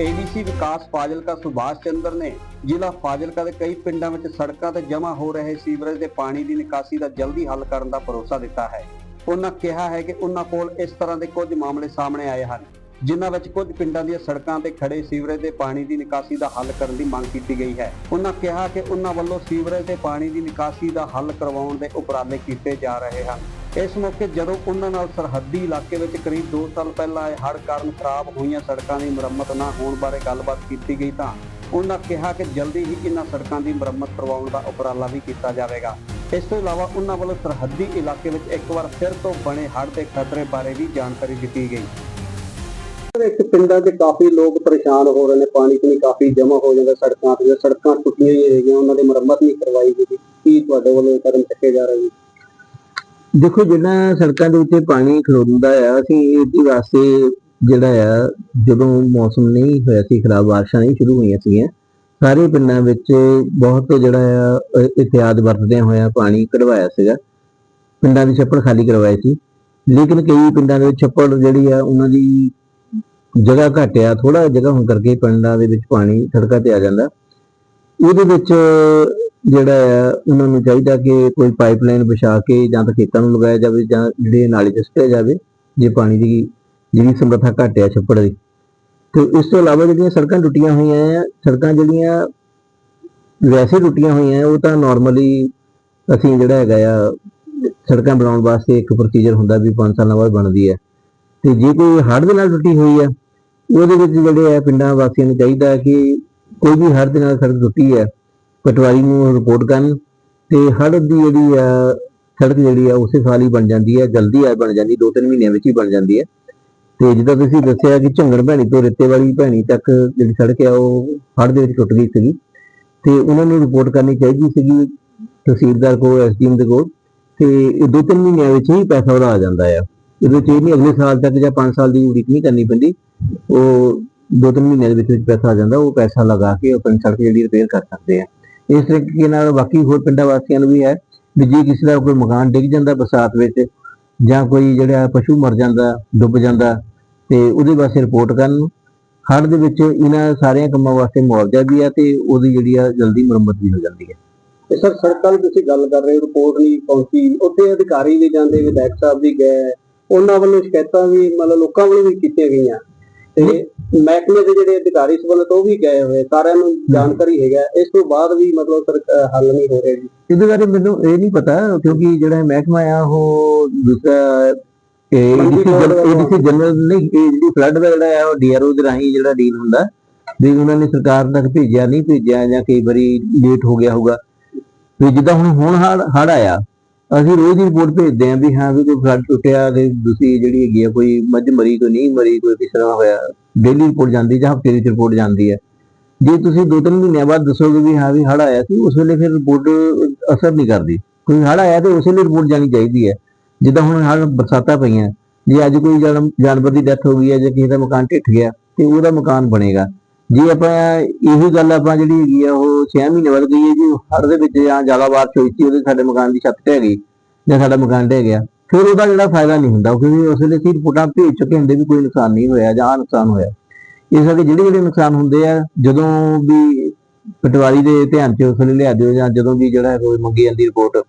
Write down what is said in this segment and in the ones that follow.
ADC ਵਿਕਾਸ ਫਾਜ਼ਿਲਕਾ ਸੁਭਾਸ਼ ਚੰਦਰ ਨੇ ਜ਼ਿਲ੍ਹਾ ਫਾਜ਼ਿਲਕਾ ਦੇ ਕਈ ਪਿੰਡਾਂ ਵਿੱਚ ਸੜਕਾਂ ਤੇ ਜਮ੍ਹਾਂ ਹੋ ਰਹੇ ਸੀਵਰੇਜ ਦੇ ਪਾਣੀ ਦੀ ਨਿਕਾਸੀ ਦਾ ਜਲਦੀ ਹੱਲ ਕਰਨ ਦਾ ਭਰੋਸਾ ਦਿੱਤਾ ਹੈ। ਉਹਨਾਂ ਕਿਹਾ ਹੈ ਕਿ ਉਹਨਾਂ ਕੋਲ ਇਸ ਤਰ੍ਹਾਂ ਦੇ ਕੁਝ ਮਾਮਲੇ ਸਾਹਮਣੇ ਆਏ ਹਨ, ਜਿਨ੍ਹਾਂ ਵਿੱਚ ਕੁਝ ਪਿੰਡਾਂ ਦੀਆਂ ਸੜਕਾਂ ਤੇ ਖੜੇ ਸੀਵਰੇਜ ਦੇ ਪਾਣੀ ਦੀ ਨਿਕਾਸੀ ਦਾ ਹੱਲ ਕਰਨ ਦੀ ਮੰਗ ਕੀਤੀ ਗਈ ਹੈ। ਉਹਨਾਂ ਕਿਹਾ ਕਿ ਉਹਨਾਂ ਵੱਲੋਂ ਸੀਵਰੇਜ ਦੇ ਪਾਣੀ ਦੀ ਨਿਕਾਸੀ ਦਾ ਹੱਲ ਕਰਵਾਉਣ ਦੇ ਉਪਰਾਲੇ ਕੀਤੇ ਜਾ ਰਹੇ ਹਨ। ਇਸ ਮੌਕੇ ਜਦੋਂ ਉਹਨਾਂ ਨਾਲ ਸਰਹੱਦੀ ਇਲਾਕੇ ਵਿੱਚ ਕਰੀਬ 2 ਸਾਲ ਪਹਿਲਾਂ ਆਏ ਹੜ੍ਹ ਕਾਰਨ ਖਰਾਬ ਹੋਈਆਂ ਸੜਕਾਂ ਦੀ ਮੁਰੰਮਤ ਨਾ ਹੋਣ ਬਾਰੇ ਗੱਲਬਾਤ ਕੀਤੀ ਗਈ ਤਾਂ ਉਹਨਾਂ ਕਿਹਾ ਕਿ ਜਲਦੀ ਹੀ ਇਹਨਾਂ ਸੜਕਾਂ ਦੀ ਮੁਰੰਮਤ ਕਰਵਾਉਣ ਦਾ ਉਪਰਾਲਾ ਵੀ ਕੀਤਾ ਜਾਵੇਗਾ। ਇਸ ਤੋਂ ਇਲਾਵਾ ਉਹਨਾਂ ਵੱਲੋਂ ਸਰਹੱਦੀ ਇਲਾਕੇ ਵਿੱਚ ਇੱਕ ਵਾਰ ਫਿਰ ਤੋਂ ਬਣੇ ਹੜ੍ਹ ਦੇ ਖਤਰੇ ਬਾਰੇ ਵੀ ਜਾਣਕਾਰੀ ਦਿੱਤੀ ਗਈ। ਵਿੱਚ ਪਿੰਡਾਂ 'ਚ ਕਾਫੀ ਲੋਕ ਪਰੇਸ਼ਾਨ ਹੋ ਰਹੇ ਨੇ, ਪਾਣੀ ਕਿੰਨੀ ਕਾਫੀ ਜਮ੍ਹਾਂ ਹੋ ਜਾਂਦਾ ਸੜਕਾਂ ਤੇ ਸੜਕਾਂ ਟੁੱਟੀਆਂ ਹੀ ਹੈਗੀਆਂ, ਉਹਨਾਂ ਦੀ ਮੁਰੰਮਤ ਨਹੀਂ ਕਰਵਾਈ ਗਈ, ਕੀ ਤੁਹਾਡੇ ਵੱਲੋਂ ਇਹ ਕਦਮ ਚੁੱਕੇ ਜਾ ਰਹੇ ਨੇ? ਦੇਖੋ ਜਿਹੜਾ ਸੜਕਾਂ ਦੇ ਉੱਤੇ ਪਾਣੀ ਖਲੋਂਦਾ ਆ, ਅਸੀਂ ਇਹਦੇ ਵਾਸਤੇ ਜਿਹੜਾ ਆ, ਜਦੋਂ ਮੌਸਮ ਨਹੀਂ ਹੋਇਆ ਸੀ ਖਰਾਬ, ਬਾਰਿਸ਼ਾਂ ਨਹੀਂ ਸ਼ੁਰੂ ਹੋਈਆਂ ਸੀਗੀਆਂ, ਸਾਰੇ ਪਿੰਡਾਂ ਵਿੱਚ ਬਹੁਤ ਜਿਹੜਾ ਆ, ਅਹ ਇhtiyਾਤ ਵਰਤਦਿਆਂ ਹੋਇਆ ਪਾਣੀ ਕਢਵਾਇਆ ਸੀਗਾ। ਪਿੰਡਾਂ ਦੇ ਛੱਪੜ ਖਾਲੀ ਕਰਵਾਏ ਸੀ। ਲੇਕਿਨ ਕਈ ਪਿੰਡਾਂ ਦੇ ਵਿੱਚ ਛੱਪੜ ਜਿਹੜੀ ਆ, ਉਹਨਾਂ ਦੀ ਜਗ੍ਹਾ ਘੱਟ ਆ ਥੋੜਾ ਜਗ੍ਹਾ ਹੋਣ ਕਰਕੇ ਪਿੰਡਾਂ ਦੇ ਵਿੱਚ ਪਾਣੀ ਸੜਕਾਂ ਤੇ ਆ ਜਾਂਦਾ। ਉਹਦੇ ਵਿੱਚ ਜਿਹੜਾ ਆ, ਉਹਨਾਂ ਨੂੰ ਚਾਹੀਦਾ ਕਿ ਕੋਈ ਪਾਈਪਲਾਈਨ ਵਿਛਾ ਕੇ ਜਾਂ ਤਾਂ ਖੇਤਾਂ ਨੂੰ ਲਗਾਇਆ ਜਾਵੇ ਜਾਂ ਜਿਹੜੇ ਨਾਲੇ 'ਚ ਸੁੱਟਿਆ ਜਾਵੇ, ਜੇ ਪਾਣੀ ਦੀ ਜਿਹੜੀ ਸਮਰੱਥਾ ਘੱਟ ਆ ਛੱਪੜ ਦੀ। ਤੇ ਇਸ ਤੋਂ ਇਲਾਵਾ ਜਿਹੜੀਆਂ ਸੜਕਾਂ ਟੁੱਟੀਆਂ ਹੋਈਆਂ ਆ, ਸੜਕਾਂ ਜਿਹੜੀਆਂ ਵੈਸੇ ਟੁੱਟੀਆਂ ਹੋਈਆਂ ਉਹ ਤਾਂ ਨਾਰਮਲੀ ਅਸੀਂ ਜਿਹੜਾ ਹੈਗਾ ਆ, ਸੜਕਾਂ ਬਣਾਉਣ ਵਾਸਤੇ ਇੱਕ ਪ੍ਰੋਸੀਜਰ ਹੁੰਦਾ ਵੀ 5 ਸਾਲਾਂ ਬਾਅਦ ਬਣਦੀ ਹੈ ਤੇ ਜੇ ਕੋਈ ਹੜ੍ਹ ਦੇ ਨਾਲ ਟੁੱਟੀ ਹੋਈ ਆ, ਉਹਦੇ ਵਿੱਚ ਜਿਹੜੇ ਆ ਪਿੰਡਾਂ ਵਾਸੀਆਂ ਨੂੰ ਚਾਹੀਦਾ ਕਿ ਕੋਈ ਵੀ ਹੜ੍ਹ ਦੇ ਨਾਲ ਸੜਕ ਟੁੱਟੀ ਹੈ ਪਟਵਾਰੀ ਨੂੰ ਰਿਪੋਰਟ ਕਰਨ ਤੇ ਹੜ੍ਹ ਦੀ ਜਿਹੜੀ ਆ, ਸੜਕ ਜਿਹੜੀ ਆ, ਉਸੇ ਸਾਲ ਹੀ ਬਣ ਜਾਂਦੀ ਹੈ ਜਲਦੀ ਆ ਬਣ ਜਾਂਦੀ, ਦੋ ਤਿੰਨ ਮਹੀਨਿਆਂ ਵਿੱਚ ਹੀ ਬਣ ਜਾਂਦੀ ਹੈ ਤੇ ਜਿੱਦਾਂ ਤੁਸੀਂ ਦੱਸਿਆ ਕਿ ਝੰਗੜ ਭੈਣੀ ਤੋਂ ਰੇਤੇ ਵਾਲੀ ਭੈਣੀ ਤੱਕ ਜਿਹੜੀ ਸੜਕ ਆ, ਉਹ ਹੜ੍ਹ ਦੇ ਵਿੱਚ ਟੁੱਟ ਗਈ ਸੀਗੀ। ਤੇ ਉਹਨਾਂ ਨੂੰ ਰਿਪੋਰਟ ਕਰਨੀ ਚਾਹੀਦੀ ਸੀਗੀ ਤਹਿਸੀਲਦਾਰ ਕੋਲ ਐਸਡੀਐਮ ਦੇ ਕੋਲ। ਤੇ ਇਹ ਦੋ ਤਿੰਨ ਮਹੀਨਿਆਂ ਵਿੱਚ ਹੀ ਪੈਸਾ ਉਹਦਾ ਆ ਜਾਂਦਾ ਆ। ਇਹਦੇ ਵਿੱਚ ਇਹ ਨਹੀਂ ਅਗਲੇ ਸਾਲ ਤੱਕ ਜਾਂ 5 ਸਾਲ ਦੀ ਉਡੀਕ ਨਹੀਂ ਕਰਨੀ ਪੈਂਦੀ। ਉਹ ਦੋ ਤਿੰਨ ਮਹੀਨਿਆਂ ਦੇ ਵਿੱਚ ਵਿੱਚ ਪੈਸਾ ਆ ਜਾਂਦਾ, ਉਹ ਪੈਸਾ ਲਗਾ ਕੇ ਆਪਣੀ ਸੜਕ ਜਿਹੜੀ ਰਿਪੇਅਰ ਕਰ ਸਕਦੇ ਆ। ਇਸ ਤਰੀਕੇ ਨਾਲ ਬਾਕੀ ਹੋਰ ਪਿੰਡਾਂ ਵਾਸੀਆਂ ਨੂੰ ਵੀ ਹੈ ਵੀ ਜੇ ਕਿਸੇ ਦਾ ਕੋਈ ਮਕਾਨ ਡਿੱਗ ਜਾਂਦਾ ਬਰਸਾਤ ਵਿੱਚ ਜਾਂ ਕੋਈ ਜਿਹੜਾ ਪਸ਼ੂ ਮਰ ਜਾਂਦਾ, ਡੁੱਬ ਜਾਂਦਾ ਤੇ ਉਹਦੇ ਵਾਸਤੇ ਰਿਪੋਰਟ ਕਰਨ। ਹੜ੍ਹ ਦੇ ਵਿੱਚ ਇਹਨਾਂ ਸਾਰਿਆਂ ਕੰਮਾਂ ਵਾਸਤੇ ਮੁਆਵਜ਼ਾ ਵੀ ਆ ਤੇ ਉਹਦੀ ਜਿਹੜੀ ਆ ਜਲਦੀ ਮੁਰੰਮਤ ਵੀ ਹੋ ਜਾਂਦੀ ਹੈ। ਤੇ ਸਰ, ਸੜਕਾਂ ਦੀ ਤੁਸੀਂ ਗੱਲ ਕਰ ਰਹੇ ਹੋ ਰਿਪੋਰਟ ਨਹੀਂ ਪਹੁੰਚੀ। ਉੱਥੇ ਅਧਿਕਾਰੀ ਵੀ ਜਾਂਦੇ, ਵਿਧਾਇਕ ਸਾਹਿਬ ਵੀ ਗਏ। ਉਹਨਾਂ ਵੱਲੋਂ ਸ਼ਿਕਾਇਤਾਂ ਵੀ ਮਤਲਬ ਲੋਕਾਂ ਵੱਲੋਂ ਵੀ ਕੀਤੀਆਂ ਗਈਆਂ। ਤੇ ਮਹਿਕਮੇ ਦੇ ਜਿਹੜੇ ਅਧਿਕਾਰੀ ਸਬੰਧਤ ਉਹ ਵੀ ਗਏ ਹੋਏ ਸਾਰਿਆਂ ਨੂੰ ਜਾਣਕਾਰੀ ਹੈਗਾ ਇਸ ਤੋਂ ਬਾਅਦ ਵੀ ਮਤਲਬ ਹੱਲ ਨਹੀਂ ਹੋ ਰਿਹਾ ਜੀ। ਇਹਦੇ ਬਾਰੇ ਮੈਨੂੰ ਇਹ ਨਹੀਂ ਪਤਾ ਕਿਉਂਕਿ ਜਿਹੜਾ ਮਹਿਕਮਾ ਆ ਉਹ ਦੂਸਰਾ ਵੱਲੋਂ- ਏਡੀਸੀ ਜਨਰਲ ਨਹੀਂ ਜਿਹੜੀ ਫਲੱਡ ਦਾ ਜਿਹੜਾ ਆ ਉਹ ਡੀਆਰਓ ਦੇ ਰਾਹੀਂ ਜਿਹੜਾ ਡੀਲ ਹੁੰਦਾ ਵੀ ਉਹਨਾਂ ਨੇ ਸਰਕਾਰ ਤੱਕ ਭੇਜਿਆ ਨਹੀਂ ਭੇਜਿਆ ਜਾਂ ਕਈ ਵਾਰੀ ਲੇਟ ਹੋ ਗਿਆ ਹੋਊਗਾ। ਵੀ ਜਿੱਦਾਂ ਹੁਣ ਹੁਣ ਹੜ ਹੜ ਆਇਆ ਅਸੀਂ ਰੋਜ਼ ਹੀ ਰਿਪੋਰਟ ਭੇਜਦੇ ਆਂ ਵੀ ਹਾਂ ਵੀ ਕੋਈ ਫਲੱਡ ਟੁੱਟਿਆ ਤੇ ਦੂਸਰੀ ਜਿਹੜੀ ਹੈਗੀ ਆ ਕੋਈ ਮੱਝ ਮਰੀ ਕੋਈ ਨਹੀਂ ਮਰੀ ਕੋਈ ਕਿਸ ਤਰ੍ਹਾਂ ਹੋਇਆ ਡੇਲੀ ਰਿਪੋਰਟ ਜਾਂਦੀ ਜਾਂ ਹਫ਼ਤੇ ਦੀ ਰਿਪੋਰਟ ਜਾਂਦੀ ਹੈ। ਜੇ ਤੁਸੀਂ ਦੋ ਤਿੰਨ ਮਹੀਨਿਆਂ ਬਾਅਦ ਦੱਸੋਗੇ ਵੀ ਹਾਂ ਵੀ ਹੜ ਆਇਆ ਸੀ, ਉਸ ਵੇਲੇ ਫਿਰ ਰਿਪੋਰਟ ਅਸਰ ਨਹੀਂ ਕਰਦੀ। ਕੋਈ ਹੜ ਆਇਆ ਤੇ ਉਸੇ ਵੇਲੇ ਰਿਪੋਰਟ ਜਾਣੀ ਚਾਹੀਦੀ ਹੈ। ਜਿੱਦਾਂ ਹੁਣ ਹੜ ਬਰਸਾਤਾਂ ਪਈਆਂ, ਜੇ ਅੱਜ ਕੋਈ ਜਾਨਵਰ ਦੀ ਡੈਥ ਹੋ ਗਈ ਹੈ ਜਾਂ ਕਿਸੇ ਦਾ ਮਕਾਨ ਢਿੱਠ ਗਿਆ, ਤੇ ਉਹਦਾ ਮਕਾਨ ਬਣੇਗਾ। ਜੇ ਆਪਾਂ ਇਹੋ ਗੱਲ ਆਪਾਂ ਜਿਹੜੀ ਹੈਗੀ ਆ, ਉਹ 6 ਮਹੀਨੇ ਬਾਅਦ ਗਈ ਜੀ ਹੜ ਦੇ ਵਿੱਚ ਜਾਂ ਜ਼ਿਆਦਾ ਬਾਰਿਸ਼ ਹੋਈ ਸੀ, ਉਹਦੇ ਸਾਡੇ ਮਕਾਨ ਦੀ ਛੱਤ ਢਹਿ ਗਈ ਜਾਂ ਸਾਡਾ ਮਕਾਨ ਢਹਿ ਗਿਆ, ਫਿਰ ਉਹਦਾ ਜਿਹੜਾ ਫਾਇਦਾ ਨਹੀਂ ਹੁੰਦਾ, ਕਿਉਂਕਿ ਉਸ ਵੇਲੇ ਅਸੀਂ ਰਿਪੋਰਟਾਂ ਭੇਜ ਚੁੱਕੇ ਹੁੰਦੇ ਵੀ ਕੋਈ ਨੁਕਸਾਨ ਨਹੀਂ ਹੋਇਆ, ਜਾਂ ਨੁਕਸਾਨ ਹੋਇਆ। ਇਸ ਕਰਕੇ ਜਿਹੜੇ ਜਿਹੜੇ ਨੁਕਸਾਨ ਹੁੰਦੇ ਆ, ਜਦੋਂ ਵੀ ਪਟਵਾਰੀ ਦੇ ਧਿਆਨ 'ਚ ਉਸ ਵੇਲੇ ਲਿਆ ਦਿਓ, ਜਾਂ ਜਦੋਂ ਵੀ ਜਿਹੜਾ ਕੋਈ ਮੰਗੀ ਜਾਂਦੀ ਰਿਪੋਰਟ,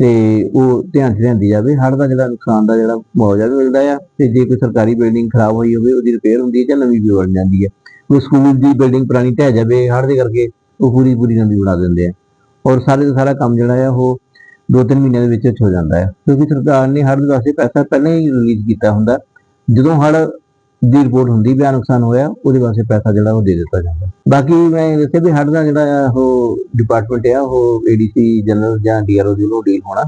ਤੇ ਉਹ ਧਿਆਨ 'ਚ ਲਿਆਂਦੀ ਜਾਵੇ ਹੜ ਦਾ ਜਿਹੜਾ ਨੁਕਸਾਨ ਦਾ ਜਿਹੜਾ ਮੁਆਵਜ਼ਾ ਵੀ ਮਿਲਦਾ ਆ, ਤੇ ਜੇ ਕੋਈ ਸਰਕਾਰੀ ਬਿਲਡਿੰਗ ਖਰਾਬ ਹੋਈ ਹੋਵੇ, ਉਹਦੀ ਰਿਪੇਅਰ ਹੁੰਦੀ ਹੈ ਜਾਂ ਨਵੀਂ ਵੀ ਬਣ ਜਾਂਦੀ ਹੈ ਕੋਈ ਸਕੂਲ ਦੀ ਬਿਲਡਿੰਗ ਪੁਰਾਣੀ ਢਹਿ ਜਾਵੇ, ਹੜ੍ਹ ਦੇ ਕਰਕੇ ਉਹ ਪੂਰੀ ਪੂਰੀ ਨਵੀਂ ਬਣਾ ਦਿੰਦੇ ਆ। ਔਰ ਸਾਰੇ ਦਾ ਸਾਰਾ ਕੰਮ ਜਿਹੜਾ ਆ, ਉਹ ਦੋ ਤਿੰਨ ਮਹੀਨਿਆਂ ਦੇ ਵਿੱਚ ਵਿੱਚ ਹੋ ਜਾਂਦਾ ਹੈ ਕਿਉਂਕਿ ਸਰਕਾਰ ਨੇ ਹੜ੍ਹ ਵਾਸਤੇ ਪੈਸਾ ਪਹਿਲਾਂ ਹੀ ਰਿਲੀਜ਼ ਕੀਤਾ ਹੁੰਦਾ। ਜਦੋਂ ਹੜ੍ਹ ਦੀ ਰਿਪੋਰਟ ਹੁੰਦੀ ਵੀ ਨੁਕਸਾਨ ਹੋਇਆ, ਉਹਦੇ ਵਾਸਤੇ ਪੈਸਾ ਜਿਹੜਾ ਉਹ ਦੇ ਦਿੱਤਾ ਜਾਂਦਾ। ਬਾਕੀ ਮੈਂ ਦੱਸਿਆ ਵੀ ਹੜ੍ਹ ਦਾ ਜਿਹੜਾ ਉਹ ਡਿਪਾਰਟਮੈਂਟ ਆ, ਉਹ ਏਡੀਸੀ ਜਨਰਲ ਜਾਂ ਡੀਆਰਓ ਦੇ ਨੂੰ ਡੀਲ ਹੋਣਾ।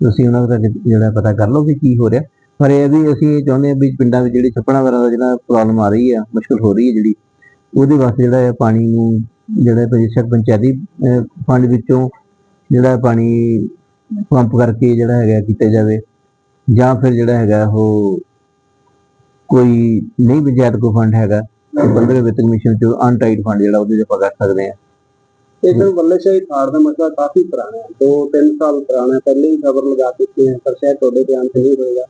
ਤੁਸੀਂ ਉਹਨਾਂ ਦਾ ਜਿਹੜਾ ਪਤਾ ਕਰ ਲਓ ਵੀ ਕੀ ਹੋ ਰਿਹਾ। ਪਰ ਇਹ ਵੀ ਅਸੀਂ ਇਹ ਚਾਹੁੰਦੇ ਹਾਂ ਵੀ ਪਿੰਡਾਂ ਵਿੱਚ ਜਿਹੜੀ ਛੱਪੜਾਂ ਵਗੈਰਾ ਦਾ ਜਿਹੜਾ ਪ੍ਰੋਬਲਮ ਆ ਰਹੀ ਆ, ਮੁਸ਼ਕਲ ਹੋ ਰਹੀ ਹੈ ਜਿਹੜੀ ਉਹਦੇ ਵਾਸਤੇ ਜਿਹੜਾ ਹੈ ਪਾਣੀ ਨੂੰ ਜਿਹੜਾ ਬੇਸ਼ੱਕ ਪੰਚਾਇਤੀ ਅਹ, ਫੰਡ ਵਿੱਚੋਂ ਜਿਹੜਾ ਪਾਣੀ ਪੰਪ ਕਰਕੇ ਜਿਹੜਾ ਹੈਗਾ ਕੀਤਾ ਜਾਵੇ ਜਾਂ ਫਿਰ ਜਿਹੜਾ ਹੈਗਾ ਉਹ ਕੋਈ ਨਹੀਂ ਪੰਚਾਇਤ ਕੋ ਫੰਡ ਹੈਗਾ ਤੇ ਬੰਦਰ ਵਿੱਤ ਕਮਿਸ਼ਨ ਚੋਂ ਅਨਟਾਈਡ ਫੰਡ ਜਿਹੜਾ ਉਹਦੇ 'ਚ ਆਪਾਂ ਕਰ ਸਕਦੇ ਆ ਇਹ ਸਰ ਬੱਲੇ ਸ਼ਾਹੀ ਥਾੜ ਦਾ ਮਸਲਾ ਕਾਫੀ ਪੁਰਾਣਾ ਹੈ ਦੋ ਤਿੰਨ ਸਾਲ ਪੁਰਾਣਾ ਹੈ ਪਹਿਲੇ ਹੀ ਖਬਰ ਲਗਾ ਚੁੱਕੇ ਹਾਂ ਪਰ ਸ਼ਾਇਦ ਤੁਹਾਡੇ ਧਿਆਨ 'ਚ ਨਹੀਂ ਹੋਏਗਾ।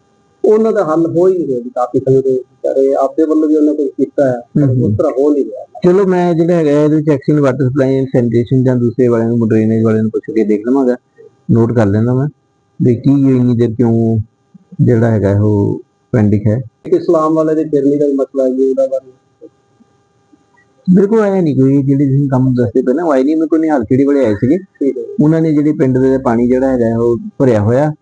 ਉਹਨਾਂ ਦਾ ਹੱਲ ਹੋ ਹੀ ਨਹੀਂ ਰਿਹਾ ਜੀ ਕਾਫੀ ਸਮੇਂ ਤੋਂ ਵਿਚਾਰੇ ਆਪਦੇ ਵੱਲੋਂ ਵੀ ਉਹਨਾਂ ਕੁਝ ਕੀਤਾ ਹੈ ਪਰ। ਉਸ ਤਰ੍ਹਾਂ ਹੋ ਨਹੀਂ ਰਿਹਾ। ਚਲੋ ਮੈਂ ਜਿਹੜਾ ਹੈਗਾ ਇਹਦੇ ਵਿੱਚ action water supply and sanitation ਜਾਂ ਦੂਸਰੇ ਵਾਲਿਆਂ ਨੂੰ ਡਰੇਨੇਜ ਵਾਲਿਆਂ ਨੂੰ ਪੁੱਛ ਕੇ ਦੇਖ ਲਵਾਂਗਾ। ਨੋਟ ਕਰ ਲੈਣਾ ਮੈਂ ਵੀ ਕੀ ਇੰਨੀ ਦੇਰ ਕਿਉਂ ਜਿਹੜਾ ਹੈਗਾ ਉਹ ਪੈਂਡਿੰਗ ਹੈ। ਇਸਲਾਮ ਵਾਲੇ ਦੇ ਫਿਰਨੀ ਦਾ ਮਸਲਾ ਹੈ ਜੀ ਉਹਦਾ ਬਾਰੇ। ਬਿਲਕੁਲ ਆਇਆ ਨਹੀਂ ਕੋਈ ਜਿਹੜੇ ਤੁਸੀਂ ਕੰਮ ਦੱਸਦੇ ਪਏ ਨਾ ਆਏ ਨਹੀਂ ਮੇਰੇ ਕੋਲ ਨਿਹਾਲ ਖੇੜੀ ਵਾਲੇ ਆਏ ਸੀਗੇ। ਉਹਨਾਂ ਨੇ ਜਿਹੜੇ ਪਿੰਡ ਦੇ ਪਾਣੀ ਜਿਹੜਾ ਹੈਗਾ ਉਹ ਭਰਿਆ ਹੋਇਆ।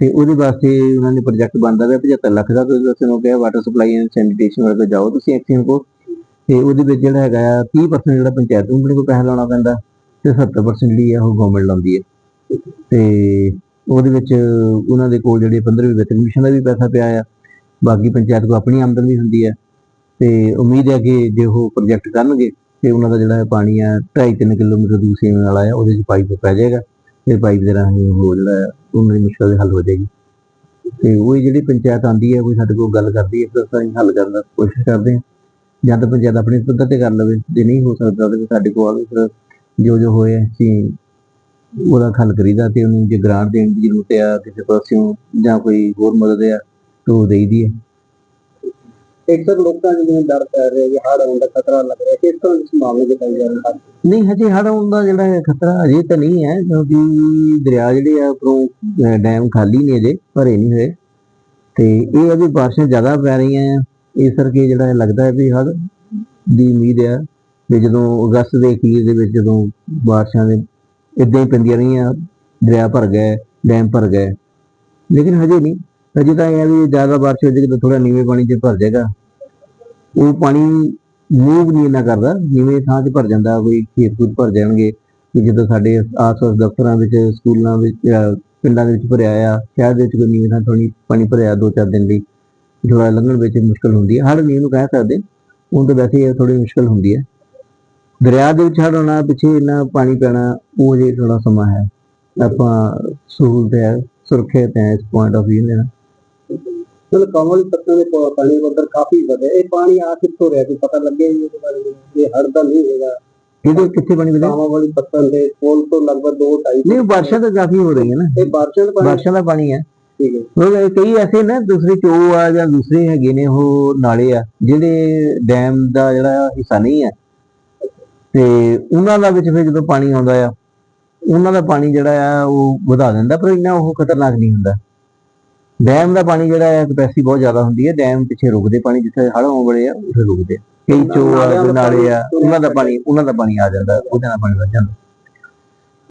ਤੇ ਉਹਦੇ ਵਾਸਤੇ ਉਹਨਾਂ ਨੇ ਪ੍ਰੋਜੈਕਟ ਬਣਦਾ ਪਿਆ 75 ਲੱਖ ਦਾ ਤੁਸੀਂ ਦੱਸਣ ਨੂੰ ਕਿਹਾ ਵਾਟਰ ਸਪਲਾਈ ਐਂਡ ਸੈਨੀਟੇਸ਼ਨ ਵਰਗੇ ਜਾਓ ਤੁਸੀਂ ਐਕਸ਼ਨ ਕੋ ਤੇ ਉਹਦੇ ਵਿੱਚ ਜਿਹੜਾ ਹੈਗਾ ਆ 30% ਜਿਹੜਾ ਪੰਚਾਇਤ ਕੰਪਨੀ ਕੋਲ ਪੈਸਾ ਲਾਉਣਾ ਪੈਂਦਾ ਤੇ 70% ਜਿਹੜੀ ਆ ਉਹ ਗਵਰਨਮੈਂਟ ਲਾਉਂਦੀ ਹੈ ਤੇ ਉਹਦੇ ਵਿੱਚ ਉਹਨਾਂ ਦੇ ਕੋਲ ਜਿਹੜੇ 15ਵੀਂ ਵਿੱਤ ਕਮਿਸ਼ਨ ਦਾ ਵੀ ਪੈਸਾ ਪਿਆ ਆ, ਬਾਕੀ ਪੰਚਾਇਤ ਕੋ ਆਪਣੀ ਆਮਦਨ ਵੀ ਹੁੰਦੀ ਹੈ ਤੇ ਉਮੀਦ ਹੈ ਕਿ ਜੇ ਉਹ ਪ੍ਰੋਜੈਕਟ ਕਰਨਗੇ ਤੇ ਉਹਨਾਂ ਦਾ ਜਿਹੜਾ ਪਾਣੀ ਆ 2.5 ਕਿਲੋਮੀਟਰ ਦੂਰ ਸੇਵਨ ਵਾਲਾ ਆ, ਉਹਦੇ ਚ ਪਾਈਪ ਪੈ ਜਾਏਗਾ। ਤੇ ਪਾਈਪ ਦੇ ਰਾਹੀਂ ਉਹ ਜਿਹੜਾ ਉਹਨਾਂ ਦੀ ਮੁਸ਼ਕਲ ਹੱਲ ਹੋ ਜਾਏਗੀ। ਤੇ ਉਹ ਜਿਹੜੀ ਪੰਚਾਇਤ ਆਂਦੀ ਹੈ ਕੋਈ ਸਾਡੇ ਕੋਲ ਗੱਲ ਕਰਦੀ ਹੈ, ਫਿਰ ਅਸੀਂ ਹੱਲ ਕਰਨ ਦਾ ਕੋਸ਼ਿਸ਼ ਕਰਦੇ ਹਾਂ। ਜਾਂ ਤਾਂ ਪੰਚਾਇਤ ਆਪਣੇ ਪੱਧਰ ਤੇ ਕਰ ਲਵੇ, ਜੇ ਨਹੀਂ ਹੋ ਸਕਦਾ ਤੇ ਸਾਡੇ ਕੋਲ ਆਵੇ, ਫਿਰ ਜੋ ਜੋ ਹੋਏ ਅਸੀਂ ਉਹਦਾ ਹੱਲ ਕਰੀਦਾ ਤੇ ਉਹਨੂੰ ਜੇ ਗ੍ਰਾਂਟ ਦੇਣ ਦੀ ਜ਼ਰੂਰਤ ਆ, ਕਿਸੇ ਪਾਸਿਓਂ ਜਾਂ ਕੋਈ ਹੋਰ ਮਦਦ ਆ, ਤਾਂ ਉਹ ਦੇਈਦੀ ਹੈ। ਇੱਕ ਲੋਕਾਂ ਨੂੰ ਜਿਵੇਂ ਡਰ ਪੈ ਰਿਹਾ ਕਿ ਹੜ੍ਹ ਆਉਣ ਦਾ ਖਤਰਾ ਲੱਗ ਰਿਹਾ ਕਿਸ ਤਰ੍ਹਾਂ ਇਸ ਮਾਮਲੇ ਦੇ ਪਾਈ ਜਾ ਰਿਹਾ ਨਹੀਂ, ਹਜੇ ਹੜ੍ਹ ਆਉਣ ਦਾ ਜਿਹੜਾ ਖਤਰਾ ਅਜੇ ਤਾਂ ਨਹੀਂ ਹੈ, ਕਿਉਂਕਿ ਦਰਿਆ ਜਿਹੜੇ ਆ, ਉੱਪਰੋਂ ਡੈਮ ਖਾਲੀ ਨਹੀਂ ਅਜੇ ਭਰੇ ਨਹੀਂ ਹੋਏ। ਤੇ ਇਹ ਅਜੇ ਬਾਰਿਸ਼ਾਂ ਜ਼ਿਆਦਾ ਪੈ ਰਹੀਆਂ ਇਸ ਕਰਕੇ ਜਿਹੜਾ ਲੱਗਦਾ ਹੈ ਵੀ ਹੜ੍ਹ ਦੀ ਉਮੀਦ ਹੈ ਵੀ ਜਦੋਂ ਅਗਸਤ ਦੇ ਅਖੀਰ ਦੇ ਵਿੱਚ ਜਦੋਂ ਬਾਰਿਸ਼ਾਂ ਦੇ ਇਦਾਂ ਹੀ ਪੈਂਦੀਆਂ ਰਹੀਆਂ, ਦਰਿਆ ਭਰ ਗਏ ਡੈਮ ਭਰ ਗਏ ਲੇਕਿਨ ਹਜੇ ਨਹੀਂ। ਹਜੇ ਤਾਂ ਇਹ ਵੀ ਜ਼ਿਆਦਾ ਬਾਰਿਸ਼ ਹੋ ਜਾਏਗੀ ਤਾਂ ਥੋੜਾ ਨੀਵੇਂ ਪਾਣੀ 'ਚ ਭਰ ਜਾਏਗਾ। ਉਹ ਪਾਣੀ ਮੂਵ ਨਹੀਂ ਇੰਨਾ ਕਰਦਾ, ਜਿਵੇਂ ਥਾਂ 'ਚ ਭਰ ਜਾਂਦਾ, ਕੋਈ ਖੇਤ ਖੂਤ ਭਰ ਜਾਣਗੇ ਕਿ ਜਦੋਂ ਸਾਡੇ ਆਸ-ਪਾਸ ਦਫ਼ਤਰਾਂ ਵਿੱਚ, ਸਕੂਲਾਂ ਵਿੱਚ ਪਿੰਡਾਂ ਦੇ ਵਿੱਚ ਭਰਿਆ ਆ, ਸ਼ਹਿਰ ਦੇ ਵਿੱਚ ਕੋਈ ਨੀਂਹ ਥਾਂ ਥੋੜੀ ਪਾਣੀ ਭਰਿਆ ਦੋ ਚਾਰ ਦਿਨ ਲਈ ਥੋੜਾ ਲੰਘਣ ਵਿੱਚ ਮੁਸ਼ਕਲ ਹੁੰਦੀ ਹੈ। ਹੜ ਨੀਂਹ ਨੂੰ ਕਹਿ ਸਕਦੇ, ਹੁਣ ਤਾਂ ਵੈਸੇ ਇਹ ਥੋੜੀ ਮੁਸ਼ਕਲ ਹੁੰਦੀ ਹੈ। ਦਰਿਆ ਦੇ ਵਿੱਚ ਹੜ ਆਉਣਾ, ਪਿੱਛੇ ਇੰਨਾ ਪਾਣੀ ਪੈਣਾ, ਉਹ ਜੇ ਥੋੜਾ ਸਮਾਂ ਹੈ। ਆਪਾਂ ਸਹੂਲਤ ਹੈ, ਸੁਰੱਖਿਅਤ ਹੈ ਇਸ ਪੁਆਇੰਟ ਆਫ View ਨਾਲ। ਚਲੋ ਕਮਲ ਪੱਤਨ ਦੇ ਪਾ- ਪਾਣੀ ਪੱਧਰ ਕਾਫੀ ਵਧਿਆ ਇਹ ਪਾਣੀ ਆ ਕਿੱਥੋਂ ਰਿਹਾ ਕੋਈ ਪਤਾ ਲੱਗਿਆ ਜੀ ਇਹਦੇ ਬਾਰੇ। ਇਹ ਹੜ੍ਹ ਦਾ ਨਹੀਂ ਹੈਗਾ। ਇਹਦੇ ਕਿੱਥੇ ਪਾਣੀ ਵਧਿਆ? ਕਾਮਾਂ ਵਾਲੀ ਪੱਤਨ ਦੇ ਕੋਲ ਤੋਂ ਲਗਭਗ 2 2.5 ਨਹੀਂ ਬਾਰਿਸ਼ਾਂ ਤਾਂ ਕਾਫੀ ਹੋ ਰਹੀਆਂ ਨਾ। ਇਹ ਬਾਰਿਸ਼ਾਂ ਦਾ ਪਾਣੀ ਬਾਰਿਸ਼ਾਂ ਦਾ ਪਾਣੀ ਹੈ। ਠੀਕ ਹੈ। ਮਤਲਬ ਕਈ ਐਸੇ ਨਾ ਦੂਸਰੇ ਚੋ ਆ ਜਾਂ ਦੂਸਰੇ ਹੈਗੇ ਨੇ ਉਹ ਨਾਲੇ ਆ ਜਿਹੜੇ ਡੈਮ ਦਾ ਜਿਹੜਾ ਹਿੱਸਾ ਨਹੀਂ ਹੈ। ਤੇ ਉਹਨਾਂ ਦਾ ਵਿੱਚ ਫਿਰ ਜਦੋਂ ਪਾਣੀ ਆਉਂਦਾ ਆ ਉਹਨਾਂ ਦਾ ਪਾਣੀ ਜਿਹੜਾ ਆ ਉਹ ਵਧਾ ਦਿੰਦਾ ਪਰ ਇੰਨਾ ਉਹ ਖਤਰਨਾਕ ਨਹੀਂ ਹੁੰਦਾ। ਡੈਮ ਦਾ ਪਾਣੀ ਜਿਹੜਾ ਹੈ ਕਪੈਸਿਟੀ ਬਹੁਤ ਜ਼ਿਆਦਾ ਹੁੰਦੀ ਹੈ। ਡੈਮ ਪਿੱਛੇ ਰੁਕਦੇ ਪਾਣੀ, ਜਿੱਥੇ ਹੜ੍ਹ ਆਉਣ ਵਾਲੇ ਆ, ਉੱਥੇ ਰੁਕਦੇ ਕਈ ਚੋ ਆ ਨਾਲੇ ਆ, ਉਹਨਾਂ ਦਾ ਪਾਣੀ, ਉਹਨਾਂ ਦਾ ਪਾਣੀ ਆ ਜਾਂਦਾ, ਉਹਦੇ ਨਾਲ ਪਾਣੀ ਵੱਧ ਜਾਂਦਾ।